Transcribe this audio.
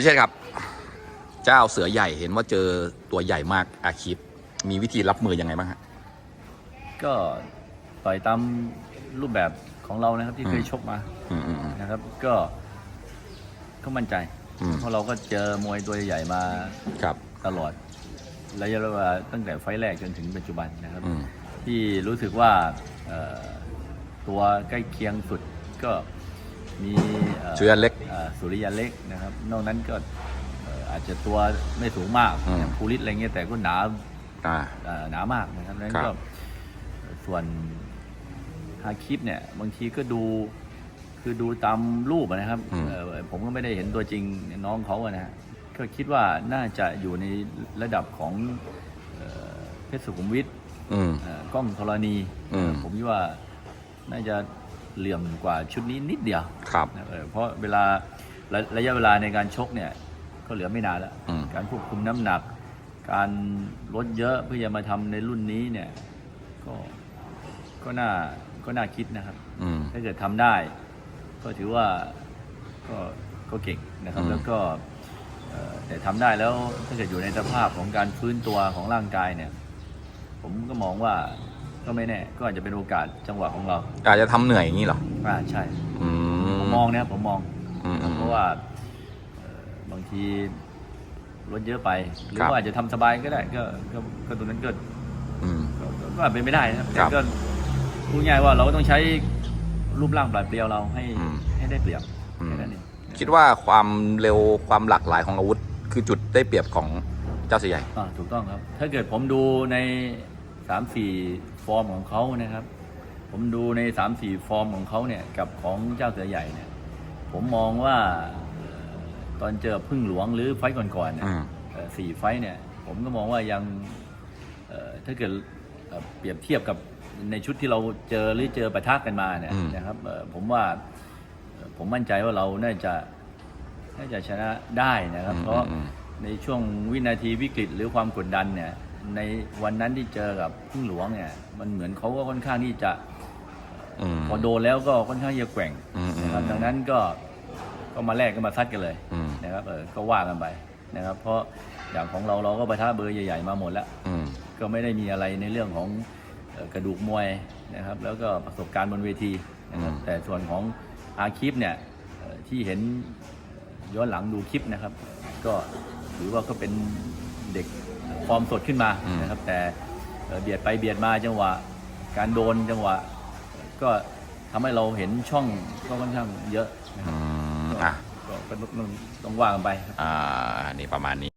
พี่เชษครับ เจ้าเสือใหญ่เห็นว่าเจอตัวใหญ่มากอาคีปมีวิธีรับมือยังไงบ้างฮะ ก็ต่อยตามรูปแบบของเรานะครับที่เคยอืมชกมาอืมอืมอืม นะครับ ก็ก็มั่นใจ อืม เพราะเราก็เจอมวยตัวใหญ่มาครับ ตลอดระยะเวลาตั้งแต่ไฟล์แรกจนถึงปัจจุบันนะครับ อืม ที่รู้สึกว่าเอ่อตัวใกล้เคียงสุดก็ มีเอ่อเชือเล็กอ่าสุริยาเล็กนะครับ นอกนั้นก็เอ่ออาจจะตัวไม่สูงมากอืมอย่างภูริศอะไรเงี้ยแต่ก็หนาอ่าเอ่อหนามากนะครับนั้นครัก็บส่วนฮาคิปเนี่ยบางทีก็ดูคือดูตามรูปอะนะครับเอ่อผมก็ไม่ได้เห็นตัวจริงน้องเขาอะนะฮะก็คิดว่าน่าจะอยู่ในระดับของเอ่อเพชรสุขุมวิทอืมเอ่อกล้องธรณีอืมผมคิดว่าน่าจะ เหลื่อมกว่าชุดนี้นิดเดียวครับนะเออเพราะเวลาระระยะเวลาในการชกเนี่ยก็เหลือไม่นานแล้ว อืม การควบคุมน้ำหนัก การลดเยอะเพื่อจะมาทำในรุ่นนี้เนี่ยก็ก็น่าก็น่าคิดนะครับ อืม ถ้าเกิดทำได้ ก็ถือว่าก็ก็เก่งนะครับ อืม แล้วก็เอ่อแต่ทำได้แล้วถ้าเกิดอยู่ในสภาพของการฟื้นตัวของร่างกายเนี่ย ผมก็มองว่า ก็ไม่แน่ก็อาจจะเป็นโอกาสจังหวะของเราอาจจะทำเหนื่อยอย่างนี้เหรออ่าใช่ อืมผมมองนะผมมอง อืมอืม เพราะว่าเอ่อบางทีลดเยอะไป หรือครับ ว่าอาจจะทำสบายก็ได้ก็ก็ก็ตรงนั้นก็อืม ก็ก็ก็อาจเป็นไม่ได้นะครับคแต่รับก็พูดง่ายว่าเราก็ต้องใช้รูปร่างปลายเปรียวเราให้อืม ให้ได้เปรียบอืมแค่นั้นเองคิดว่าความเร็วความหลากหลายของอาวุธ คือจุดได้เปรียบของเจ้าเสือใหญ่ อ่าถูกต้องครับ ถ้าเกิดผมดูใน สามสี่ฟอร์มของเขานะครับ ผมดูในสามสี่ฟอร์มของเขาเนี่ยกับของเจ้าเสือใหญ่เนี่ย ผมมองว่าเอ่อตอนเจอพึ่งหลวงหรือไฟต์ก่อนๆเนี่ยอืมเอ่อสี่ไฟต์เนี่ย ผมก็มองว่ายังเอ่อถ้าเกิดเอ่อเปรียบเทียบกับในชุดที่เราเจอหรือเจอปะทะกันมาเนี่ยอืมนะครับเอ่อผมว่าเอ่อผมมั่นใจว่าเราน่าจะน่าจะชนะได้นะครับ เพราะอืมในช่วงวินาทีวิกฤตหรือความกดดันเนี่ย ในวันนั้นที่เจอกับพึ่งหลวงเนี่ย มันเหมือนเขาก็ค่อนข้างที่จะอืมพอโดนแล้วก็ค่อนข้างจะแกว่งอืมนะครับอืมดังนั้นก็ก็มาแลกกันมาซัดกันเลยอืมนะครับเออก็ว่ากันไปนะครับ เพราะอย่างของเราเราก็ประทะเบอร์ใหญ่ๆมาหมดแล้ว อืม ก็ไม่ได้มีอะไรในเรื่องของเอ่อกระดูกมวยนะครับ แล้วก็ประสบการณ์บนเวทีนะครับอืม แต่ส่วนของอาคลิปเนี่ยเอ่อที่เห็นย้อนหลังดูคลิปนะครับ ก็ถือว่าก็เป็นเด็ก ฟอร์มสดขึ้นมานะครับ แต่เอ่อเบียดไปเบียดมาจังหวะ การโดนจังหวะ ก็ทำให้เราเห็นช่องก็ค่อนข้างเยอะนะคอืรับมอะก็ก็ต้องต้องว่ากันไปครับอ่านี่ประมาณนี้